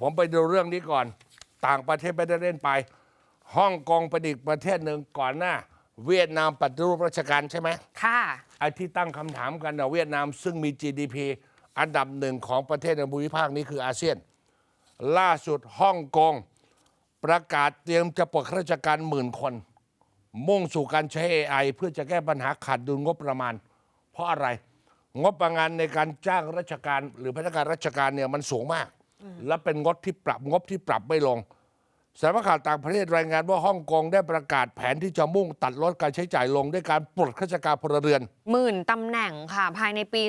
ผมไปดูเรื่องนี้ก่อน ต่างประเทศไม่ได้เล่นไปฮ่องกงเป็นอีกประเทศหนึ่งก่อนหน้า เวียดนามปฏิรูปราชการใช่ไหมค่ะไอ้ที่ตั้งคำถามกันนะเวียดนามซึ่งมี GDP อันดับหนึ่งของประเทศในภูมิภาคนี้คืออาเซียน ล่าสุดฮ่องกงประกาศเตรียมจะปลดข้าราชการหมื่นคน มุ่งสู่การใช้ AI เพื่อจะแก้ปัญหาขาดดุลงบประมาณ เพราะอะไร งบประมาณในการจ้างราชการ หรือพนักงานราชการเนี่ยมันสูงมาก และเป็นงบที่ปรับงบที่ปรับไม่ลง สำนักข่าวต่างประเทศรายงานว่าฮ่องกงได้ประกาศแผนที่จะมุ่งตัดลดการใช้จ่ายลงด้วยการปลดข้าราชการพลเรือนหมื่นตำแหน่งค่ะภายในปี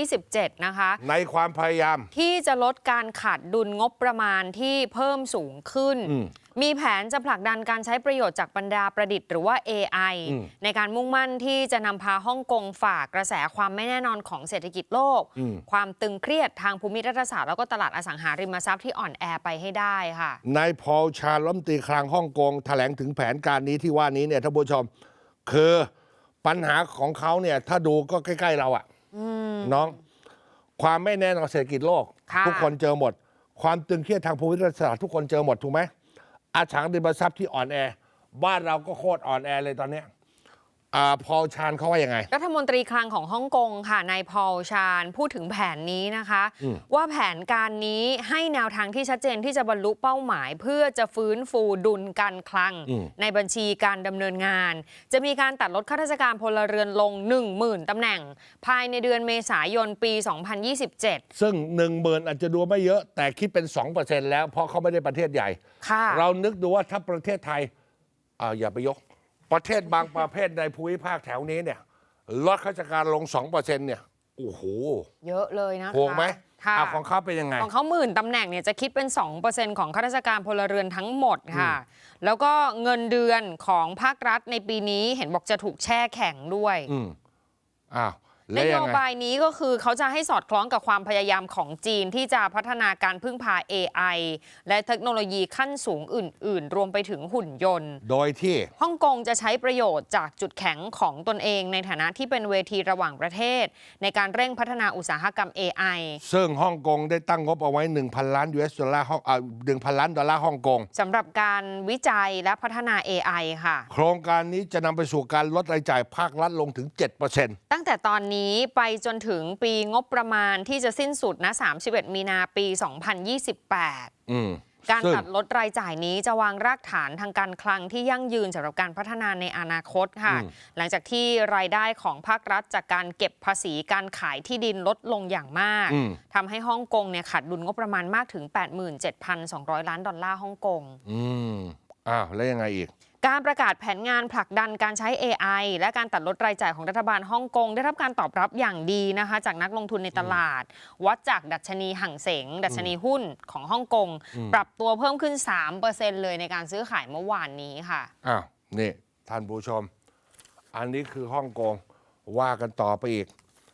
2027 นะคะ ในความพยายาม ที่จะลดการขาดดุลงบประมาณที่เพิ่มสูงขึ้นอืมมีแผนจะผลักดันการใช้ประโยชน์จากบรรดาประดิษฐ์หรือว่า AI อืมในการมุ่งมั่นที่จะนำพาฮ่องกงฝ่ากระแสความไม่แน่นอนของเศรษฐกิจโลกอืมความตึงเครียดทางภูมิรัฐศาสตร์แล้วก็ตลาดอสังหาริมทรัพย์ที่อ่อนแอไปให้ได้ค่ะนายพอลชาลรัฐมตีคลังฮ่องกงแถลงถึงแผนการนี้ที่ว่านี้เนี่ยท่านผู้ชม คือปัญหาของเขาเนี่ยถ้าดูก็ใกล้ ๆ เราอะน้อง ความไม่แน่นอนเศรษฐกิจโลก ทุกคนเจอหมด ความตึงเครียดทางภูมิรัฐศาสตร์ทุกคนเจอหมดถูกไหมอาฉางดินบรัพย์ที่อ่อนแอ บ้านเราก็โคตรอ่อนแอเลยตอนเนี้ย พอลชานเขาว่ายังไง รัฐมนตรีคลังของฮ่องกงค่ะนายพอลชาญพูดถึงแผนนี้นะคะอืมว่าแผนการนี้ให้แนวทางที่ชัดเจนที่จะบรรลุเป้าหมาย เพื่อจะฟื้นฟูดุลการคลัง ในบัญชีการดำเนินงาน จะมีการตัดลดข้าราชการพลเรือนลง 10,000ตำแหน่ง ภายในเดือนเมษายนปี 2027 ซึ่งหนึ่งหมื่นอาจจะดูไม่เยอะแต่คิดเป็นสองเปอร์เซ็นแล้วเพราะเขาไม่ได้ประเทศใหญ่ค่ะเรานึกดูว่าถ้าประเทศไทยอ่าอย่าไปยก ประเทศบางประเภทในภูมิภาคแถวนี้เนี่ยลดข้าราชการลง2%เนี่ยโอ้โห เยอะเลยนะคะถูกไหมค่ะอะของเขาเป็นยังไง ของเขาหมื่นตำแหน่งเนี่ยจะคิดเป็น 2%ของข้าราชการพลเรือนทั้งหมดค่ะ แล้วก็เงินเดือนของภาครัฐในปีนี้เห็นบอกจะถูกแช่แข็งด้วย อืมอ้าว นแล้วโยยังไงบายนี้ก็คือเขาจะให้สอดคล้องกับความพยายามของจีนที่จะพัฒนาการพึ่งพา AI และเทคโนโลยีขั้นสูงอื่น ๆ รวมไปถึงหุ่นยนต์ โดยที่ฮ่องกงจะใช้ประโยชน์จากจุดแข็งของตนเองในฐานะที่เป็นเวทีระหว่างประเทศ ในการเร่งพัฒนาอุตสาหกรรม AI ซึ่งฮ่องกงได้ตั้งงบเอาไว้ 1,000 ล้าน US ดอลลาร์ฮ่องอ่า1,000ล้านดอลลาร์ฮ่องกงสำหรับการวิจัยและพัฒนา AI ค่ะ โครงการนี้จะนำไปสู่การลดรายจ่ายภาครัฐลงถึง 7%ตั้งแต่ตอนนี้ไปจนถึงปีงบประมาณที่จะสิ้นสุดนะ 31 มีนาปี 2028อืมการซึ่งตัดลดรายจ่ายนี้จะวางรากฐานทางการคลังที่ยั่งยืนสำหรับการพัฒนาในอนาคตค่ะอืมหลังจากที่รายได้ของภาครัฐจากการเก็บภาษีการขายที่ดินลดลงอย่างมากอืมทำให้ฮ่องกงเนี่ยขาดดุลงบประมาณมากถึง 87,200 ล้านดอลลาร์ฮ่องกงอืมอ้าวแล้วยังไงอีก การประกาศแผนงานผลักดันการใช้ AI และการตัดลดรายจ่ายของรัฐบาลฮ่องกง ได้รับการตอบรับอย่างดีนะคะ จากนักลงทุนในตลาด วัดจากดัชนีห่างเสง ดัชนีหุ้นของฮ่องกง ปรับตัวเพิ่มขึ้น 3%เลยในการซื้อขายเมื่อวานนี้ค่ะอ้าวนี่ท่านผู้ชม อันนี้คือฮ่องกงว่ากันต่อไปอีก